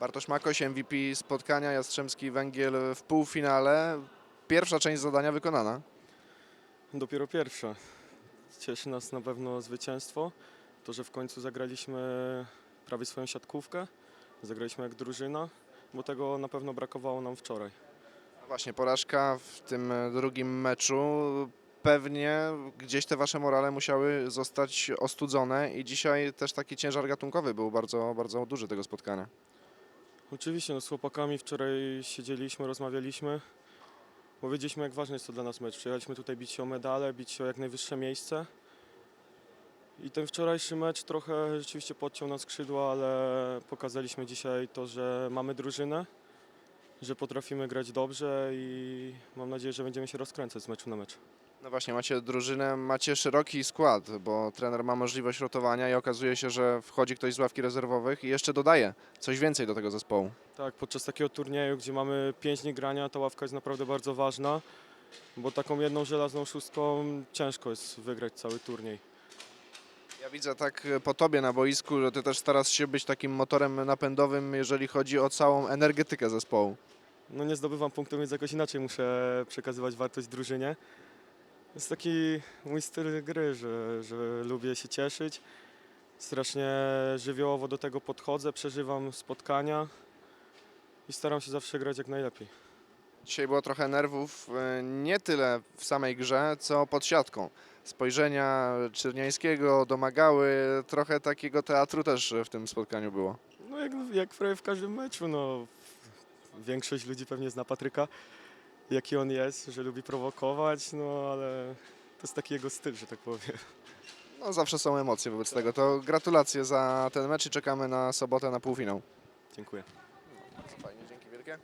Bartosz Makoś, MVP spotkania Jastrzębski Węgiel w półfinale. Pierwsza część zadania wykonana. Dopiero pierwsza. Cieszy nas na pewno zwycięstwo. To, że w końcu zagraliśmy prawie swoją siatkówkę. Zagraliśmy jak drużyna, bo tego na pewno brakowało nam wczoraj. Właśnie porażka w tym drugim meczu. Pewnie gdzieś te wasze morale musiały zostać ostudzone i dzisiaj też taki ciężar gatunkowy był bardzo, bardzo duży tego spotkania. Oczywiście no, z chłopakami wczoraj siedzieliśmy, rozmawialiśmy. Powiedzieliśmy, jak ważny jest to dla nas mecz. Przyjechaliśmy tutaj bić się o medale, bić się o jak najwyższe miejsce. I ten wczorajszy mecz trochę rzeczywiście podciął na skrzydła, ale pokazaliśmy dzisiaj to, że mamy drużynę, że potrafimy grać dobrze i mam nadzieję, że będziemy się rozkręcać z meczu na mecz. No właśnie, macie drużynę, macie szeroki skład, bo trener ma możliwość rotowania i okazuje się, że wchodzi ktoś z ławki rezerwowych i jeszcze dodaje coś więcej do tego zespołu. Tak, podczas takiego turnieju, gdzie mamy 5 dni grania, ta ławka jest naprawdę bardzo ważna, bo taką jedną żelazną szóstką ciężko jest wygrać cały turniej. Ja widzę tak po tobie na boisku, że ty też starasz się być takim motorem napędowym, jeżeli chodzi o całą energetykę zespołu. No nie zdobywam punktów, więc jakoś inaczej muszę przekazywać wartość drużynie. Jest taki mój styl gry, że, że lubię się cieszyć. Strasznie żywiołowo do tego podchodzę, przeżywam spotkania i staram się zawsze grać jak najlepiej. Dzisiaj było trochę nerwów, e, nie tyle w samej grze, co pod siatką. Spojrzenia Czerniańskiego domagały, trochę takiego teatru też w tym spotkaniu było. No jak, jak prawie w każdym meczu, no większość ludzi pewnie zna Patryka, jaki on jest, że lubi prowokować, no ale to jest taki jego styl, że tak powiem. No zawsze są emocje wobec tego. To gratulacje za ten mecz i czekamy na sobotę na półfinał. Dziękuję. Fajnie, dzięki wielkie.